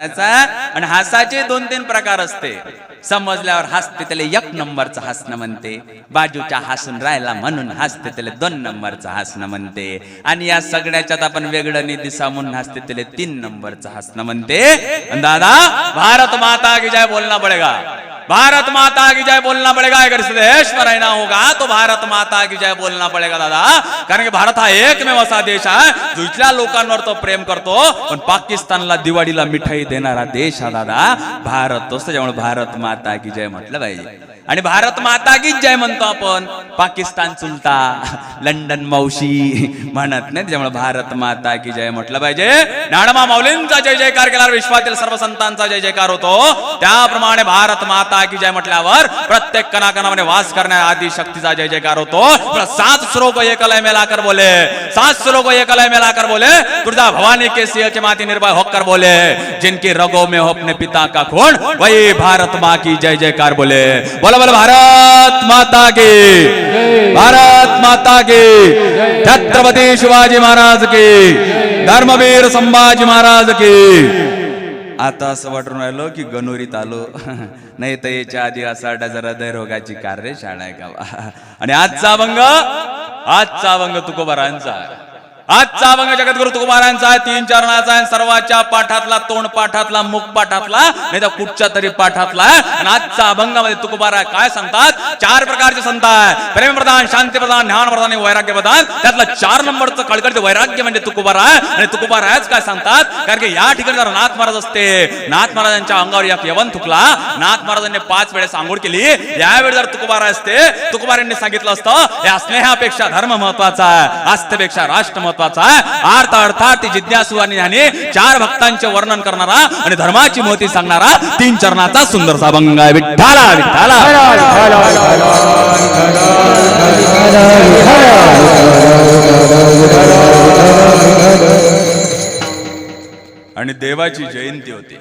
करायचा आणि हासाचे दोन तीन प्रकार असते. समजल्यावर हसते त्याला एक नंबरचं हसणं म्हणते. बाजूच्या हसून राहिला म्हणून हसते त्याला दोन नंबरचं हसणं म्हणते. आणि या सगळ्याच्यात आपण वेगळं निधी सामून हसते त्याला तीन नंबरचं हसणं म्हणते. दादा भारत माता की जय बोलना पडेगा. भारत माता की जय बोलना पडेगा. अगर इस देश में रहना होगा तो भारत माता की जय बोलना पडेगा दादा. कारण की भारत हा एकमेव असा देश आहे जो इथल्या लोकांवर तो प्रेम करतो पण पाकिस्तानला दिवाळीला मिठाई देणारा देश हा दादा. भारत असतो त्यामुळे भारत माता माता की जय म्हटलं पाहिजे आणि भारत माता की जय म्हणतो आपण. पाकिस्तान चुलता लंडन मावशी म्हणत नाही त्यामुळे भारत माता की जय म्हटलं पाहिजे. नाडमा माऊलींचा जय जयकार केल्यावर विश्वातील सर्व संतांचा जय जयकार होतो. त्याप्रमाणे भारत माता की जय म्हटल्यावर प्रत्येक कणाकणामध्ये वास करणाऱ्या आदि शक्तीचा जय जयकार होतो. सात श्लोक एकलय मेलाकर बोले. सात श्लोक एकलय मेलाकर बोले. तुझा भवानी के सिंह के माती निर्भय होकर बोले. जिनकी रगो में हो अपने पिता का खून वही भारत माँ की जय जयकार बोले। बोला बोला भारत माता की। भारत माता की। छत्रपती शिवाजी महाराज की। धर्मवीर संभाजी महाराज की। आता असं वाटून राहिलो की गणोरीत आलो. नाही तर याच्या आधी असा जरा हृदयरोगाची कार्यशाळा आहे का आणि आजचा अभंग आजचा अभंग तुकोबारांचा आहे. आजचा अभंग जगद्गुरु तुकुमारांचा आहे तीन चरणाचा आहे सर्वाच्या पाठातला तोंड पाठातला मुख पाठातला नाही तर कुठच्या तरी पाठातला आणि आजचा अभंगामध्ये तुकोबारा काय सांगतात? चार प्रकारचे संत आहे. प्रेम प्रधान शांती प्रधान ज्ञान प्रधान आणि वैराग्य प्रधान त्यातला चार नंबरचं कळकळीचं वैराग्य म्हणजे तुकुबार आहे. आणि तुकोबार आहेच काय सांगतात? कारण की या ठिकाणी जर नाथ महाराज असते नाथ महाराजांच्या अंगावर या यवन थुकला नाथ महाराजांनी पाच वेळेस आंघोळ केली. यावेळी जर तुकुबार असते तुकोबार यांनी सांगितलं असतं या स्नेहापेक्षा धर्म महत्त्वाचा आहे आस्थेपेक्षा राष्ट्र महत्त्वाचा आहे. अर्थ अर्थात ती जिज्ञासू आणि ह्याने चार भक्तांचे वर्णन करणारा आणि धर्माची मोती सांगणारा तीन चरणाचा सुंदर साभंग आहे. विठ्ठाला विठ्ठाला. आणि देवाची जयंती होती.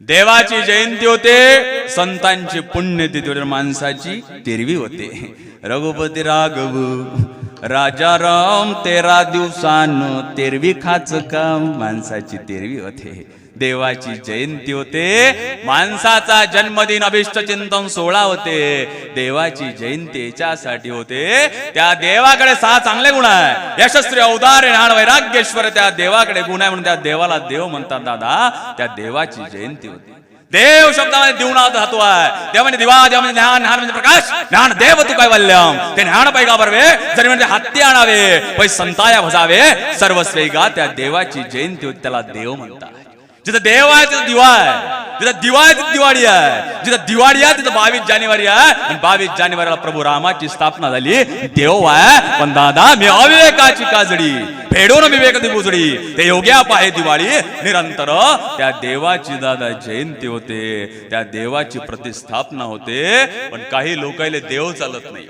देवाची जयंती होते संतांची पुण्यतिथी होते माणसाची तेरवी होते. रघुपती राघव राजा राम तेरा दिवसान तेरवी खाच काम. माणसाची तेरवी होते. देवाची जयंती होते. माणसाचा जन्मदिन अभिष्ट चिंतन सोहळा होते. देवाची जयंती याच्यासाठी होते. त्या देवाकडे सहा चांगले गुण आहे. यशस्वी अवदार ज्ञान वैराग्येश्वर त्या देवाकडे गुण आहे म्हणून त्या देवाला देव म्हणतात दादा त्या देवाची जयंती होती. देव शब्दामध्ये देवना धातू आहे देव म्हणजे दिवा देव म्हणजे ज्ञान ज्ञान म्हणजे प्रकाश ज्ञान देव तू कैवल्यम. ते ज्ञान पैगा बरवे जरी म्हणजे हत्ती आणावे पै संताया भजावे सर्वस्वेगा त्या देवाची जयंती त्याला देव म्हणतात. जिथं देव आहे तिथं दिवा आहे. जिथं दिवा आहे तिथं दिवाळी आहे. जिथं दिवाळी आहे तिथं बावीस जानेवारी आहे. आणि बावीस जानेवारीला प्रभू रामाची स्थापना झाली. देव आहे. पण दादा मी अविवेकाची काजडी फेडून विवेक बुजडी ते योग्या पाहे दिवाळी. निरंतर त्या देवाची दादा जयंती होते. त्या देवाची प्रतिस्थापना होते. पण काही लोकायले देव चालत नाही.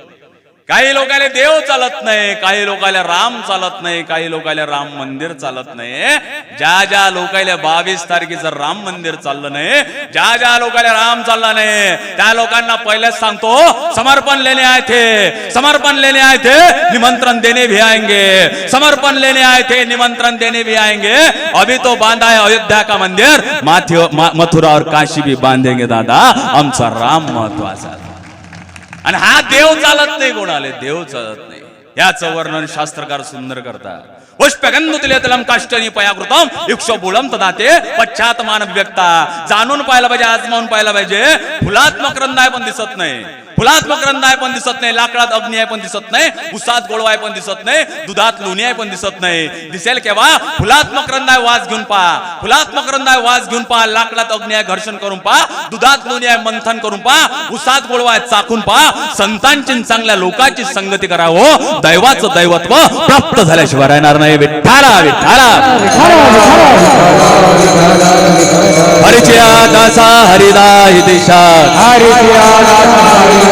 काही लोकांना देव चालत नाही काही लोकांना राम चालत नाही काही लोकांना राम मंदिर चालत नाही. ज्या ज्या लोकांना बावीस तारखेचं राम मंदिर चाललं नाही ज्या ज्या लोकांना राम चालला नाही त्या लोकांना पहिलेच सांगतो समर्पण लेणे आए थे समर्पण लेणे आए थे निमंत्रण देने भी आएंगे. समर्पण लेने आए थे निमंत्रण देने भी आएंगे. अभी तो बांधा है अयोध्या का मंदिर माथि मथुरा और काशी भी बांधेंगे दादा आमचा राम महत्त्वाचा. आणि हा देव चालत नाही कोणाले. देव चालत नाही. याचं वर्णन शास्त्रकार सुंदर करतात. पुष्पगंधुतिलेतलम काष्टनी पयाकृतम युक्षबुलम तदाते पश्चात मान व्यक्ता जाणून पाहायला पाहिजे आजमावून पाहायला पाहिजे. फुलात्मक आहे पण दिसत नाही. फुलात मकरंद आहे पण दिसत नाही लाकडात अग्नी आहे पण दिसत नाही उसात गोळवाय पण दिसत नाही दुधात लोणी आहे पण दिसत नाही. दिसेल केव्हा? फुलात मकरंद आहे वास घेऊन पहा. फुलात मकरंद आहे वास घेऊन पहा. लाकडात अग्नी आहे घर्षण करून पहा. दुधात लोणी आहे मंथन करून पहा. उसात गोळवाय चाकून पहा. संतांची चांगल्या लोकांची संगती करावं. दैवाचं दैवत्व प्राप्त झाल्याशिवाय राहणार नाही. विठ्ठाला विठ्ठाला. हरिचया दासा हरिदा दिशा भावे जैसा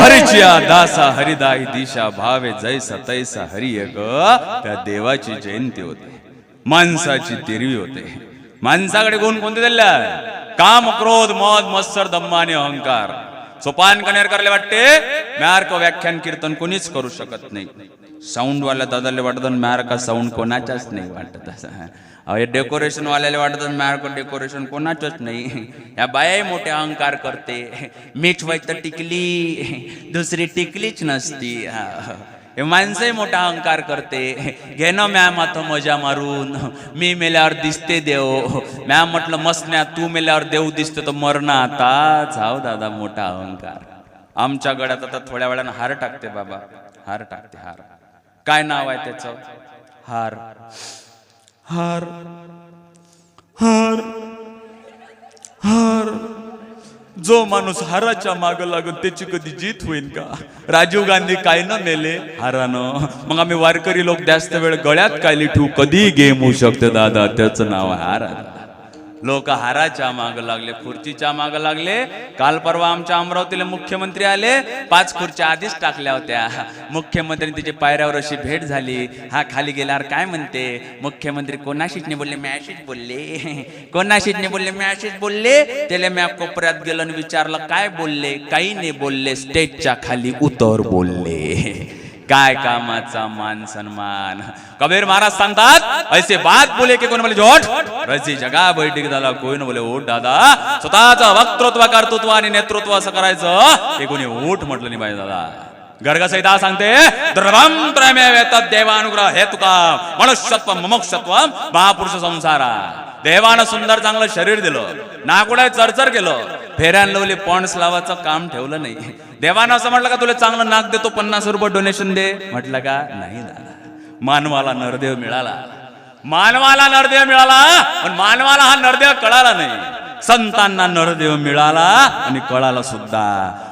हरिचिया दासा हरिदाई दिशा भावे जैसा तैसा हरि ग त्या देवाची जयंती होते. माणसाची तिरवी होते. माणसाकडे गुण कोणते दिल्या काम क्रोध मध मत्सर दम्मा आणि अहंकार. सोपान करले वाटते? म्यार्क व्याख्यान कीर्तन कोणीच करू शकत नाही. साऊंड वाला दादाले वाटत म्यारका साऊंड कोणाच्याच नाही वाटत. हे डेकोरेशन वाल्याला वाटत माझ्याकडे डेकोरेशन कोणाचंच नाही. या बायाही मोठे अहंकार करते. मीच वाईट तर टिकली दुसरी टिकलीच नसती. हा. हे माणसंही मोठा अहंकार करते. घे ना मॅम आता मजा मारून. मी मेल्यावर दिसते देव. मॅम म्हटलं मसण्या तू मेल्यावर देव दिसतो तर मरण आता. जाऊ दादा मोठा अहंकार. आमच्या गड्यात आता थोड्या वेळानं हार टाकते बाबा. हार टाकते हार. काय नाव आहे त्याचं? हार. हार हार हार. जो माणूस हाराच्या माग लागत त्याची कधी जीत होईल का? राजीव गांधी काय न मेले हारानं? मग आम्ही वारकरी लोक जास्त वेळ गळ्यात काय ठेवू? कधी गेम होऊ शकते दादा. त्याचं नाव आहे हार लोक हाराच्या माग लागले खुर्चीच्या माग लागले. काल परवा आमच्या अमरावतीला मुख्यमंत्री आले पाच खुर्च्या आधीच टाकल्या होत्या. मुख्यमंत्री तिची पायऱ्यावर अशी भेट झाली. हा खाली गेल्यावर काय म्हणते? मुख्यमंत्री कोणाशीच नाही बोलले? मॅशीच बोलले. कोणाशीच नाही बोलले? मॅशीच बोलले. त्याला म्या कोपऱ्यात गेलो आणि विचारलं काय बोलले? काही नाही बोलले. स्टेजच्या खाली उतर बोलले. काय कामाचा मान सन्मान. कबीर महाराज सांगतात ऐसे बात बोले की कोण बोले झोट? रसी जगा बैठक झाला कोण बोले ओट दादा? स्वतःच वक्तृत्व कर्तृत्व आणि नेतृत्व असं करायचं हे कोणी ओठ म्हटलं नाही पाहिजे दादा. गर्गसहिता सांगते द्रवम त्रयमेव तद देवानुग्रह हे तुका मनुष्यत्व मुमुक्षत्व महापुरुष संसारा. देवानं सुंदर चांगलं शरीर दिलं नाकुडा चरचर केलं फेऱ्यान लावली पॉन्ड्स लावायचं काम ठेवलं नाही. देवानं असं म्हटलं का तुला चांगलं नाक देतो पन्नास रुपये डोनेशन दे. म्हटलं का नाही दादा मानवाला नरदेव मिळाला. मानवाला नरदेव मिळाला पण मानवाला हा नरदेव कळाला नाही. संतांना नरदेव मिळाला आणि कळाला सुद्धा.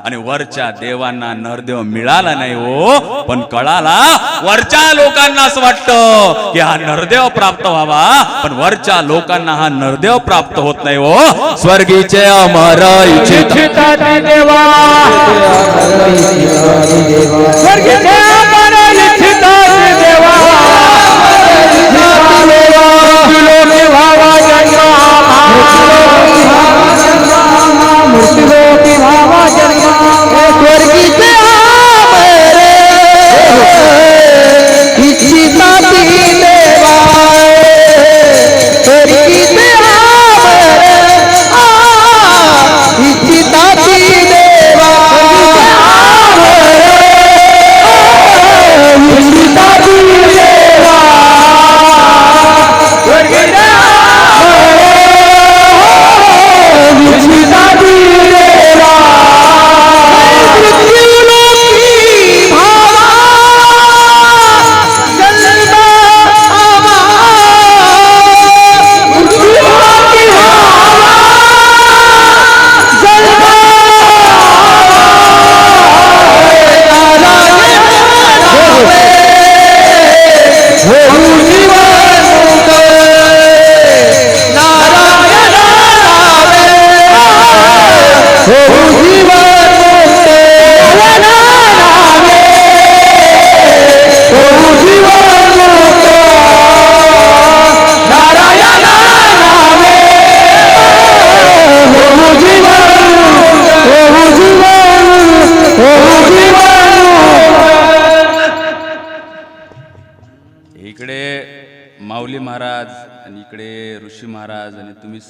आणि वरच्या देवांना नरदेव मिळाला नाही हो पण कळाला. वरच्या लोकांना असं वाटतं की हा नरदेव प्राप्त व्हावा पण वरच्या लोकांना हा नरदेव प्राप्त होत नाही हो. स्वर्गीचे अमर देवा. स्वर्गीचे अमर भावा जन्मा. मूर्तिलोकी भावा जन्मा स्वर्गीचे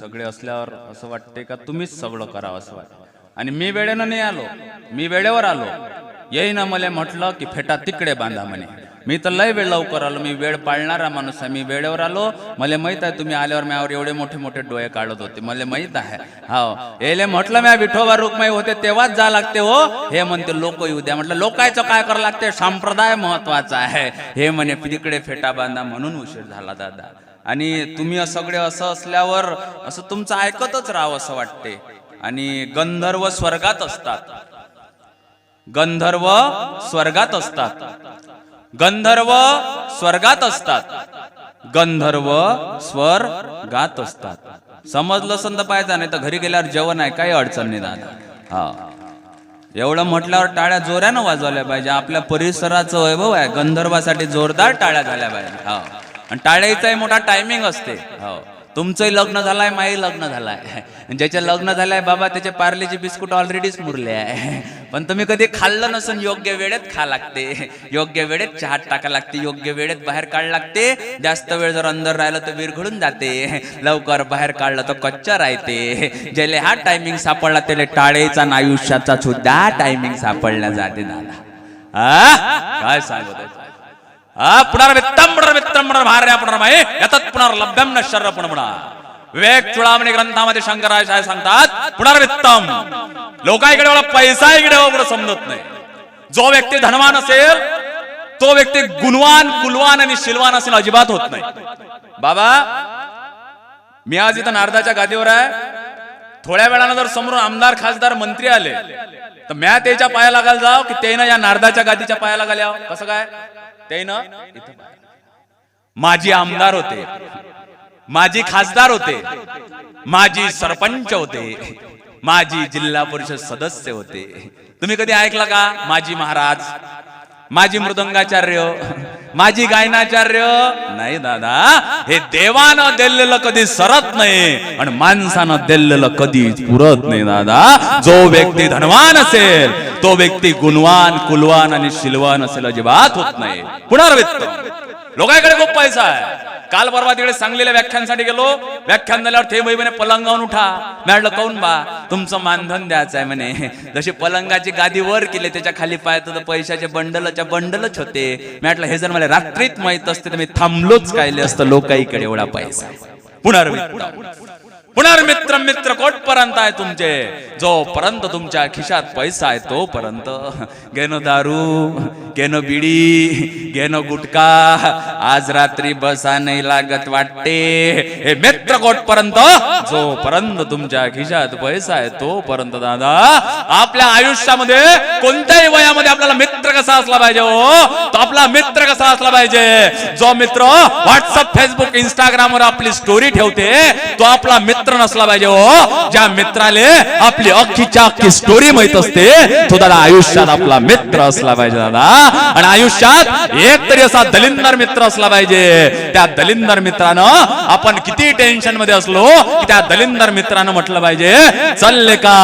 सगळे असल्यावर असं वाटते का तुम्हीच सगळं करावं असं वाटतं आणि मी वेळेनं नाही आलो मी वेळेवर आलो. येईन मला म्हटलं की फेटा तिकडे बांधा म्हणे. मी तर लय वेळ लवकर आलो मी वेळ पाळणारा माणूस आहे मी वेळेवर आलो. मला माहीत आहे तुम्ही आल्यावर म्यावर एवढे मोठे मोठे डोळे काढत होते. मला माहीत आहे. हो येले म्हटलं म्या विठोबा रुक्माई होते तेव्हाच जा लागते हो. हे म्हणते लोक येऊ द्या. म्हटलं लोकायचं काय करावं लागते? संप्रदाय महत्त्वाचा आहे. हे म्हणे तिकडे फेटा बांधा म्हणून उशीर झाला दादा. आणि तुम्ही सगळे असं असल्यावर असं तुमचं ऐकतच राहावं असं वाटते. आणि गंधर्व स्वर्गात असतात. गंधर्व स्वर्गात असतात. गंधर्व स्वर्गात असतात. गंधर्व स्वर्गात असतात. समजलं संत पाहायचा नाही तर घरी गेल्यावर जेवण आहे काही अडचण नाही दादा. हा. एवढं म्हटल्यावर टाळ्या जोऱ्यानं वाजवल्या पाहिजे. आपल्या परिसराचं वैभव आहे. गंधर्वासाठी जोरदार टाळ्या झाल्या पाहिजे हा. आणि टाळ्याचाही मोठा टायमिंग असते. हो. तुमचंही लग्न झालंय माही लग्न झालंय. ज्याचे लग्न झालंय बाबा त्याचे पार्लेचे बिस्कुट ऑलरेडीच मुरले आहे. पण तुम्ही कधी खाल्लं नसून योग्य वेळेत खा लागते. योग्य वेळेत चहात टाका लागते योग्य वेळेत बाहेर काढ लागते. जास्त वेळ जर अंदर राहिलं तर विरघळून जाते. लवकर बाहेर काढलं तर कच्चा राहते. ज्याला हा टायमिंग सापडला त्याला टाळेचा आणि आयुष्याचा सुद्धा टायमिंग सापडला जाते दादा. काय सांगत आहे? हा पुनर्वित्तम पुनर्भार्या पुनर्मये यतत पुनर्लभ्यम न शर्र पुनर्मुणा विवेक चुडामणी ग्रंथामध्ये शंकराचार्य सांगतात पुनर्वित्तम लोकांकडे एवढा पैसा इकडे एवढं समजत नाही जो व्यक्ती धनवान असेल तो व्यक्ती गुणवान कुलवान आणि शिलवान असेल अजिबात होत नाही बाबा मी आज इथं नारदाच्या गादीवर आहे थोड्या वेळानं जर समोरून आमदार खासदार मंत्री आले तर म्या त्याच्या पाया लागायला जाव की त्यानं या नारदाच्या गादीच्या पाया लागायला कसं काय त्यानं माजी आमदार होते माजी खासदार होते माजी सरपंच होते माजी जिल्हा परिषद सदस्य होते. तुम्ही कधी ऐकलं का माजी महाराज माजी मृदंगाचार्य माजी गायनाचार्य? नाही दादा हे देवानं दिलेलं कधी सरत नाही आणि माणसानं दिलेलं कधी पुरत नाही दादा. जो व्यक्ती धनवान असेल तो व्यक्ती गुणवान कुलवान आणि शिलवान असेल अजिबात होत नाही. पुनर्वित्त. लोकांकडे खूप पैसा आहे. काल परवा तिकडे सांगलेल्या व्याख्यानसाठी गेलो. व्याख्यान झाल्यावर ते म्हणे पलंगावून उठा. मॅडलं काऊन बा? तुमचं मानधन द्यायचं आहे म्हणे. जशी पलंगाची गादी वर केली त्याच्याखाली पाहतो तर पैशाचे बंडलच्या बंडलच होते. मॅडल हे जर मला रात्रीत माहीत असते तर मी थांबलोच कायले असतं. लोकाईकडे एवढा पैसा. पुनर्वित्त. पुनर्मित्र मित्र कोटपर्यंत आहे तुमचे. जोपर्यंत तुमच्या खिशात पैसा आहे तोपर्यंत. घेणं दारू घेणं बिडी घेणं गुटखा. आज रात्री बसा नाही लागत वाटते. हे मित्र कोटपर्यंत. जोपर्यंत तुमच्या खिशात पैसा आहे तोपर्यंत दादा. आपल्या आयुष्यामध्ये कोणत्याही वयामध्ये आपल्याला मित्र कसा असला पाहिजे हो? तो आपला मित्र कसा असला पाहिजे? जो मित्र व्हॉट्सअप फेसबुक इंस्टाग्राम वर आपली स्टोरी ठेवते तो आपला मित्र मित्र नसला पाहिजे हो. ज्या मित्राले आपली अख्खीच्या अख्खी स्टोरी माहीत असते तो दादा आयुष्यात आपला मित्र असला पाहिजे दादा. आणि आयुष्यात एक तरी असा दलिंदर मित्र असला पाहिजे. त्या दलिंदर मित्रानं आपण किती टेन्शनमध्ये असलो की त्या दलिंदर मित्रानं म्हटलं पाहिजे चालले का?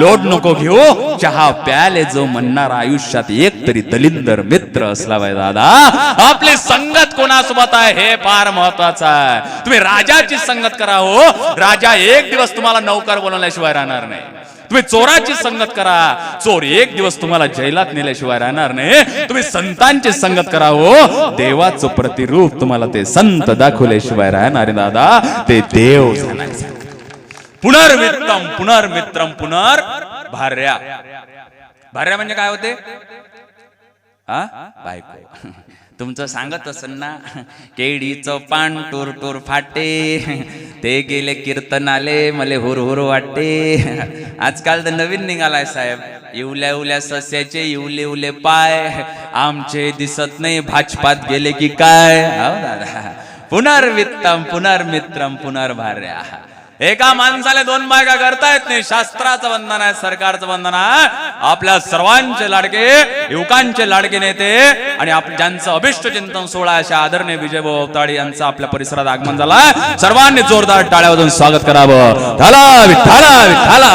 लोड नको घेऊ. चहा प्याले जो म्हणणार आयुष्यात एक तरी दलिंदर मित्र असला पाहिजे दादा. आपली संगत कोणासोबत आहे? हे फार महत्वाचं आहे. तुम्ही राजाची संगत करा हो. राजा एक दिवस तुम्हाला नौकर बोलवल्याशिवाय राहणार नाही. तुम्ही चोराची संगत करा. चोर एक दिवस तुम्हाला जैलात नेल्याशिवाय राहणार नाही. तुम्ही संतांची संगत करा हो. देवाचं प्रतिरूप तुम्हाला ते संत दाखवल्याशिवाय राहणार आहे दादा. ते देव पुनर्मित्रम पुनर्मित्रम पुनर् भार्या. भार्या म्हणजे काय होते? हा बायको. तुमचं सांगत असेल ना केडीचं पान टूर टूर फाटे ते गेले कीर्तनाले मले हुर हुर आजकाल तर नवीन निघालाय साहेब इवल्या इवल्या सस्याचे इवले इवले पाय आमचे दिसत नाही भाजपात गेले की काय? हो दादा. पुनर्वित्तम पुनर्मित्रम पुनर्भार्या. एका माणसाला दोन बायका करता येत नाही शास्त्राचं बंधन आहे सरकारचं बंधन आहे. आपल्या सर्वांचे लाडके युवकांचे लाडके नेते आणि आप ज्यांचं अभिष्ट चिंतन सोहळा अशा आदरणीय विजय भोवताळी यांचं आपल्या परिसरात आगमन झालाय. सर्वांनी जोरदार टाळ्यावरून स्वागत करावं. झाला विठ्ठला विठ्ठला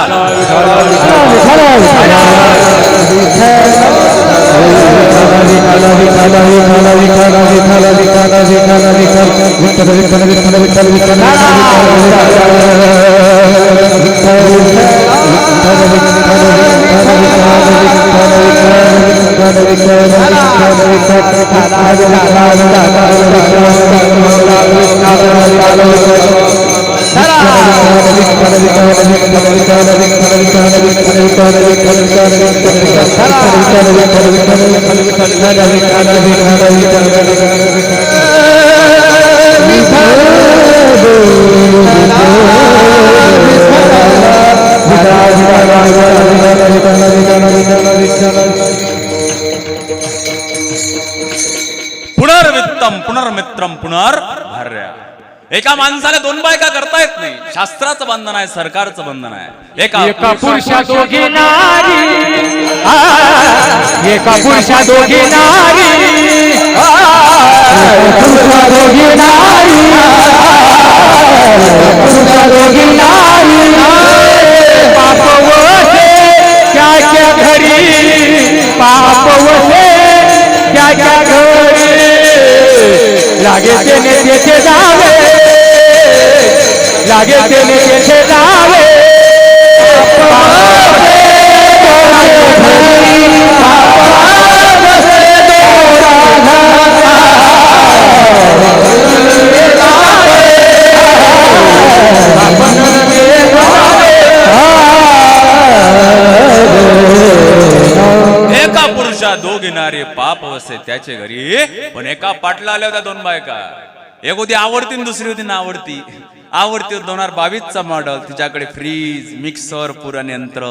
ترى पुनर्वित्तम पुनर्मित्रम पुनर्भार्या एका माणसाला दोन बायका करता येत नाही. शास्त्राचं बंधन आहे सरकारचं बंधन आहे. एका एका पुरुषा दोघे नारी. एका पुरुषा दोघे नारी. पुरुषा दोघे नारी. पुरुषा दोघे नारी. पाप वसे त्याच्या घरी. पाप वसे त्याच्या घरी. लागे तेने तेथे जावे. लागे तेने तेथे एका पुरुषा दो घेणारे पाप वसे त्याचे घरी पण एका पाटला आल्या होत्या दोन बायका. एक होती आवडती आणि दुसरी होती ना आवडती आवडती होती दोन हजार बावीसचा मॉडेल तिच्याकडे फ्रीज मिक्सर पुरण यंत्र.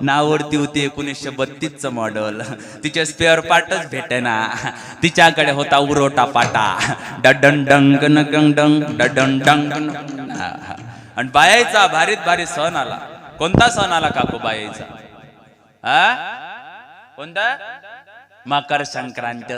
नावडती होती एकोणीसशे बत्तीसचं मॉडेल तिचे स्पेअर पार्टच भेटेना. तिच्याकडे होता उरोटा पाटा. डडन डंग डंग डडन डंग हा, हा. आणि बायाचा भारीत भारी सण आला. कोणता सण आला काकू बायाचा? हा? कोणता? मकर संक्रांत.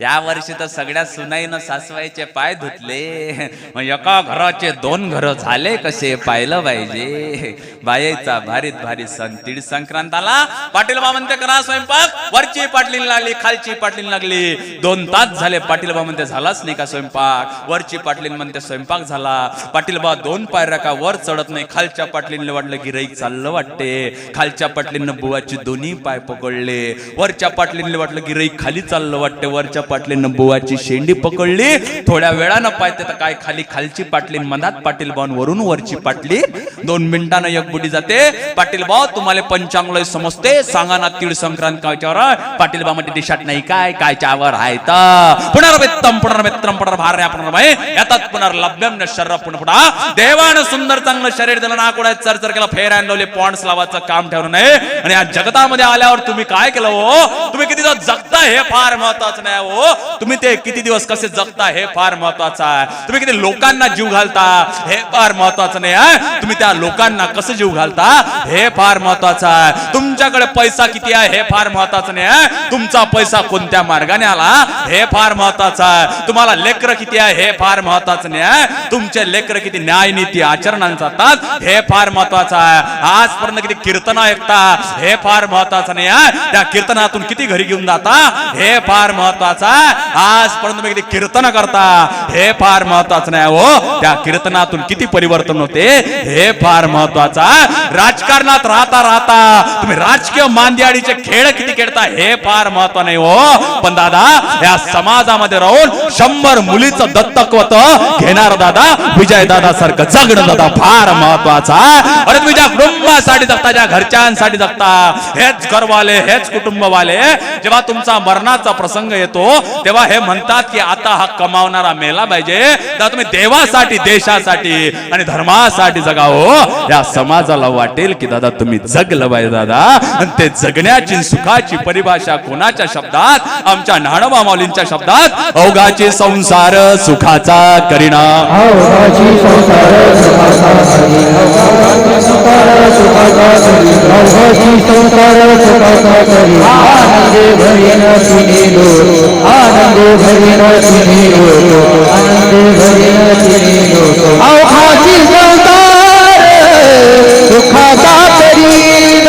या वर्षी तर सगळ्या सुनाईनं सासवायचे पाय धुतले. मग एका घराचे दोन घर झाले कसे पाहिलं पाहिजे. बायचा भारीत भारी सण. तीळ संक्रांत आला पाटील बा म्हणते करा स्वयंपाक. वरची पाटली लागली खालची पाटली लागली. दोन तास झाले पाटील बा म्हणते झालाच नाही का स्वयंपाक? वरची पाटली म्हणते स्वयंपाक झाला. पाटील बा दोन पायऱ्या का वर चढत नाही. खालच्या पाटलीने वाटलं गिराईक चाललं वाटते. खालच्या पाटलीनं बुवाची दोन्ही पाय पकडले. वरच्या पाटले वाटलं गिराईक खाली चाललं वाटतं. वरच्या पाटलीनं बुवाची शेंडी पकडली. थोड्या वेळानं पाहते तर काय खाली खालची पाटली मधात पाटील बावन वरून वरची पाटली. दोन मिनिटानं एक बुडी जाते. पाटील भाऊ तुम्हाला पंचांगलय समजते. सांगा ना तीळ संक्रांत कायच्यावर पाटील बा म्हणजे देशात नाही काय कायच्यावर आहे तर. पुनर्वेत्तम पुनर्मित्रम पुनर्भार्या पुनर्भय यातात पुनर्लभ्यम न शर्र पुनपुडा देवानं सुंदर चांगलं शरीर दिलं ना कुठे चर चर केलं फेर आणले पॉन्ड्स लावायचं काम ठेवलं नाही. आणि या जगतामध्ये आल्यावर तुम्ही काय केलं हो? तुम्ही किती दिवस जगता हे फार महत्वाचं नाही हो. तुम्ही ते किती दिवस कसे जगता हे फार महत्वाचं आहे. तुम्ही किती लोकांना जीव घालता हे फार महत्वाचं नाही आहे. तुम्ही त्या लोकांना कसं जीव घालता हे फार महत्वाचं आहे. तुमच्याकडे पैसा किती आहे हे फार महत्वाचं नाही आहे. तुमचा पैसा कोणत्या मार्गाने आला हे फार महत्वाचं आहे. तुम्हाला लेकर किती आहे हे फार महत्वाचं नाही आहे. तुमचे लेकर किती न्याय नीती आचरणांचा तास हे फार महत्वाचं आहे. आजपर्यंत किती कीर्तन ऐकता हे फार महत्वाचं नाही आहे. त्या कीर्तनातून किती घरी घेऊन जाता? हे फार महत्वाचं. आहे आजपर्यंत तुम्ही किती कीर्तन करता? हे फार महत्वाचं नाही हो. त्या कीर्तनातून किती परिवर्तन होते? हे फार महत्वाचं. आहे राजकारणात राहता राहता तुम्ही राजकीय मांदियाडीचे खेळ किती खेळता? हे फार महत्त्व नाही हो. पण दादा या समाजामध्ये राहून शंभर मुलीचं दत्तकवत घेणार दादा विजय दादा सारखं जगणं दादा फार महत्त्वाचा. अरे तुम्ही ज्या कुटुंबासाठी जगता ज्या घरच्यांसाठी जगता हेच घरवाले हेच कुटुंबवाले जेव्हा तुमचा मरणाचा प्रसंग येतो तेव्हा हे म्हणतात की आता हा कमावणारा मेला पाहिजे. तर तुम्ही देवासाठी देशासाठी आणि धर्मासाठी जगावं. या समाजाला वाटेल की दादा तुम्ही जगलं पाहिजे दादा. आणि ते जगण्याची सुखाची परिभाषा कोणाच्या शब्दात? आमच्या नाणबा माऊलींच्या शब्दात? अवघाचे संसार सुखाचा करिणा सुखाचा भजनाची नेलो आनंद भजनाची नेलो आनंद भजनाची नेलो अवघाची संसार दुःखाचा करील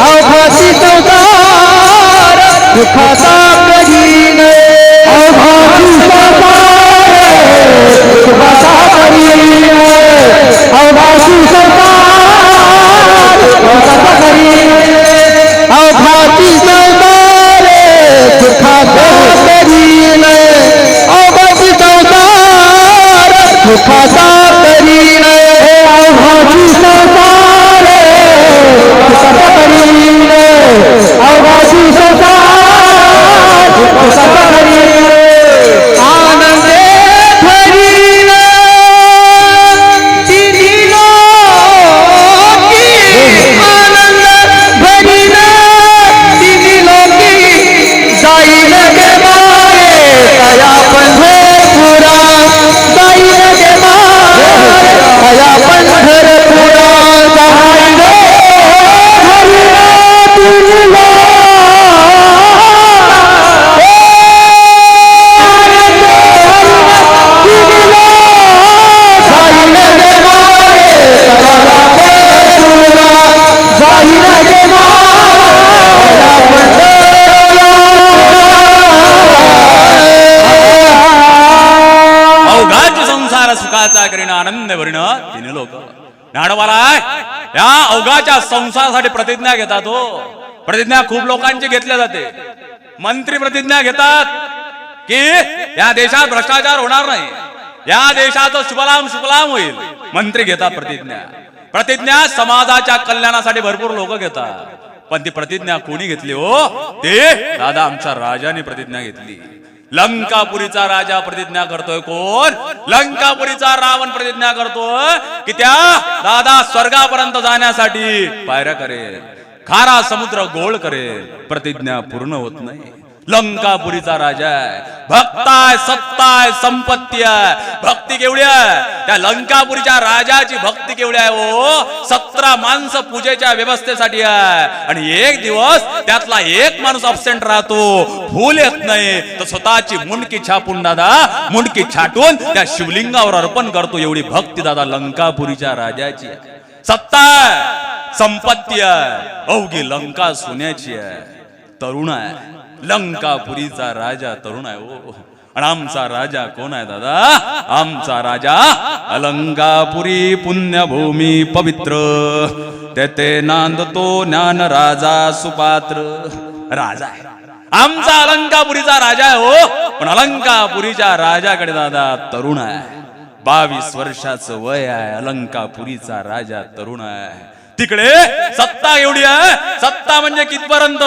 अवघाची संसार दुःखाचा करील अवघाची संसार दुःखाचा करील अवघाची ज्ञानवालाय या अवघाच्या संसारासाठी प्रतिज्ञा घेतात हो. प्रतिज्ञा खूप लोकांची घेतल्या जाते. मंत्री प्रतिज्ञा घेतात की या देशात भ्रष्टाचार होणार नाही. या देशाचं शुभलाम शुभलाम होईल. मंत्री घेतात प्रतिज्ञा. प्रतिज्ञा समाजाच्या कल्याणासाठी भरपूर लोक घेतात. पण ती प्रतिज्ञा कोणी घेतली हो? ते दादा आमच्या राजाने प्रतिज्ञा घेतली. लंकापुरीचा राजा प्रतिज्ञा करतोय कोण? लंकापुरीचा रावण प्रतिज्ञा करतोय की त्या दादा स्वर्गापर्यंत जाण्यासाठी पायऱ्या करेल. खारा समुद्र गोळ करेल. प्रतिज्ञा पूर्ण होत नाही. लंकापुरीचा राजा आहे. भक्ताय सत्ताय संपत्ती आहे. भक्ती केवढी आहे? त्या लंकापुरीच्या राजाची भक्ती केवढी आहे ओ सतरा माणसं पूजेच्या व्यवस्थेसाठी आहे. आणि एक दिवस त्यातला एक माणूस अबसेंट राहतो. फुल येत नाही. तर स्वतःची मुंडकी छापून दादा मुंडकी छाटून त्या शिवलिंगावर अर्पण करतो. एवढी भक्ती दादा लंकापुरीच्या राजाची सत्ता आहे संपत्ती आहे अवघी लंका सोन्याची आहे. तरुण आहे. लंकापुरीचा राजा तरुण आहे ओ आणि आमचा राजा कोण आहे दादा? आमचा राजा अलंकापुरी पुण्यभूमी पवित्र. तेथे नांदतो ज्ञान राजा सुपात्र. राजा आहे. आमचा अलंकापुरीचा राजा आहे हो पण अलंकापुरीच्या राजाकडे दादा तरुण आहे. बावीस वर्षाचं वय आहे अलंकापुरीचा राजा तरुण आहे. तिकडे सत्ता एवढी आहे सत्ता म्हणजे कितपर्यंत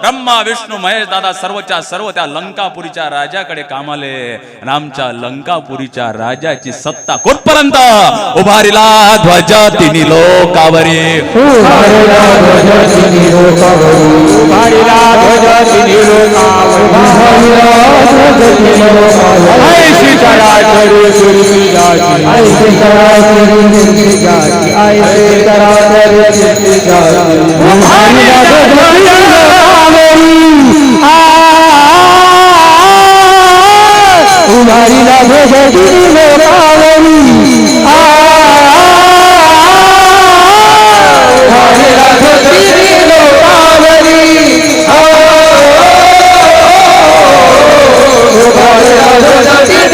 ब्रह्मा विष्णू महेश दादा सर्वच्या सर्व त्या लंकापुरीच्या राजाकडे कामाले आणि आमच्या लंकापुरीच्या राजाची सत्ता कुठपर्यंत उभारीला ध्वज तिन्ही लोकावरी ऐशी चराचरी कीर्ती जाची ऐशी चराचरी कीर्ती जाची ऐशी चराचरी कीर्ती जाची उभारिला ध्वज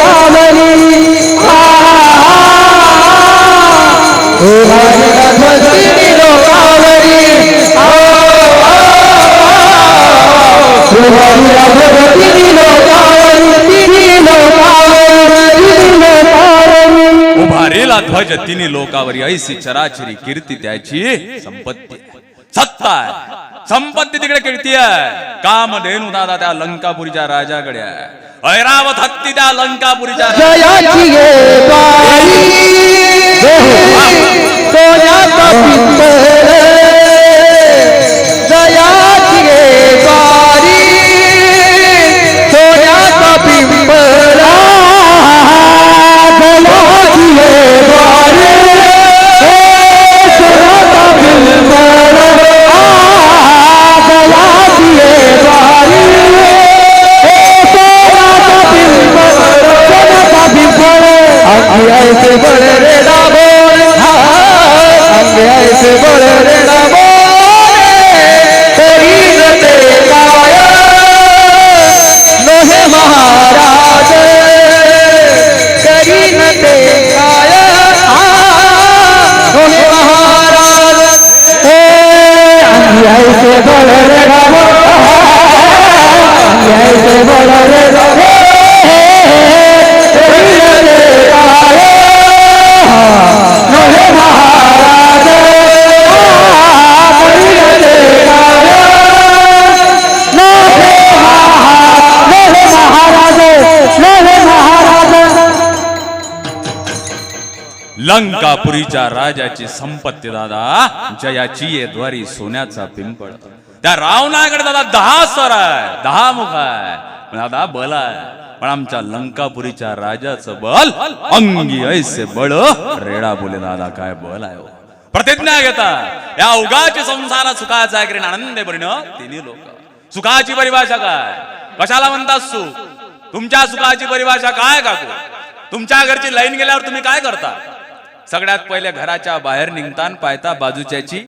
ध्वज तिन्ही लोकावरी ऐसी चराचरी कीर्ती त्याची संपत्ती सत्ता आहे. संपत्ती तिकडे कीर्ती आहे. काम धेनू दादा त्या लंकापुरीच्या राजाकडे आहे. ऐरावत हत्ती त्या लंकापुरीच्या राजा- लंकापुरीच्या राजाची संपत्ती दादा. जयाची ये द्वारी सोन्याचा पिंपळ. त्या रावणाकडे दादा दहा स्वर आहे. दहा मुख आहे. दादा बल आहे. पण आमच्या लंकापुरीच्या राजाचं बल अंगी ऐसे बळ. रेडा बोले दादा काय बल आहे हो. प्रतिज्ञा घेता. या उगाची संसार सुखाचा आहे किरण आनंद परिण. तिन्ही लोक. सुखाची परिभाषा काय? कशाला म्हणतात सुख? तुमच्या सुखाची परिभाषा काय काकू? तुमच्या घरची लाईन गेल्यावर तुम्ही काय करता? सगळ्यात पहिले घराच्या बाहेर निघतान पाहता बाजूच्याची